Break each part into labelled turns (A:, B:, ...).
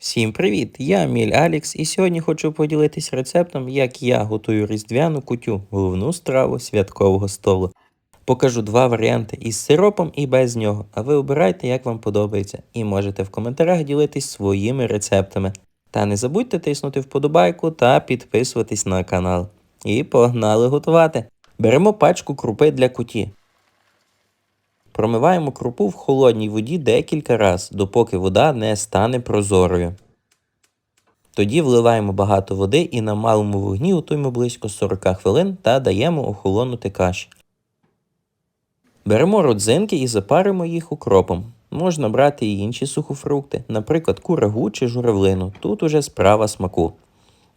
A: Всім привіт! Я Міль Алікс і сьогодні хочу поділитись рецептом, як я готую різдвяну кутю, головну страву святкового столу. Покажу два варіанти із сиропом і без нього, а ви обирайте, як вам подобається, і можете в коментарях ділитись своїми рецептами. Та не забудьте тиснути вподобайку та підписуватись на канал. І погнали готувати. Беремо пачку крупи для куті. Промиваємо крупу в холодній воді декілька разів, допоки вода не стане прозорою. Тоді вливаємо багато води і на малому вогні готуємо близько 40 хвилин та даємо охолонути каші. Беремо родзинки і запаримо їх укропом. Можна брати і інші сухофрукти, наприклад, курагу чи журавлину. Тут уже справа смаку.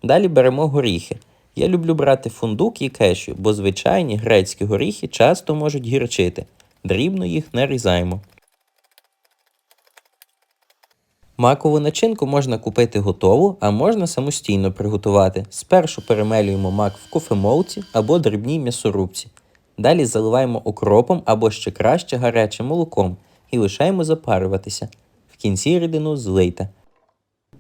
A: Далі беремо горіхи. Я люблю брати фундук і кешю, бо звичайні грецькі горіхи часто можуть гірчити. Дрібно їх нарізаємо. Макову начинку можна купити готову, а можна самостійно приготувати. Спершу перемелюємо мак в кофемолці або дрібній м'ясорубці. Далі заливаємо окропом або ще краще гарячим молоком і лишаємо запарюватися. В кінці рідину злийте.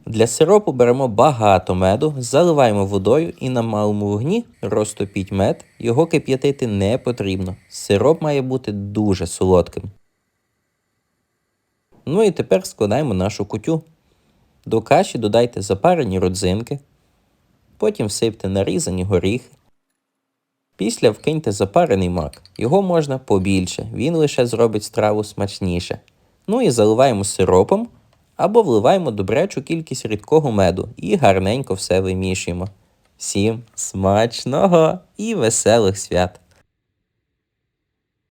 A: Для сиропу беремо багато меду, заливаємо водою і на малому вогні розтопіть мед, його кип'ятити не потрібно. Сироп має бути дуже солодким. Ну і тепер складаємо нашу кутю. До каші додайте запарені родзинки, потім всипте нарізані горіхи. Після вкиньте запарений мак. Його можна побільше, він лише зробить страву смачніше. Ну і заливаємо сиропом або вливаємо добрячу кількість рідкого меду і гарненько все вимішуємо. Всім смачного і веселих свят!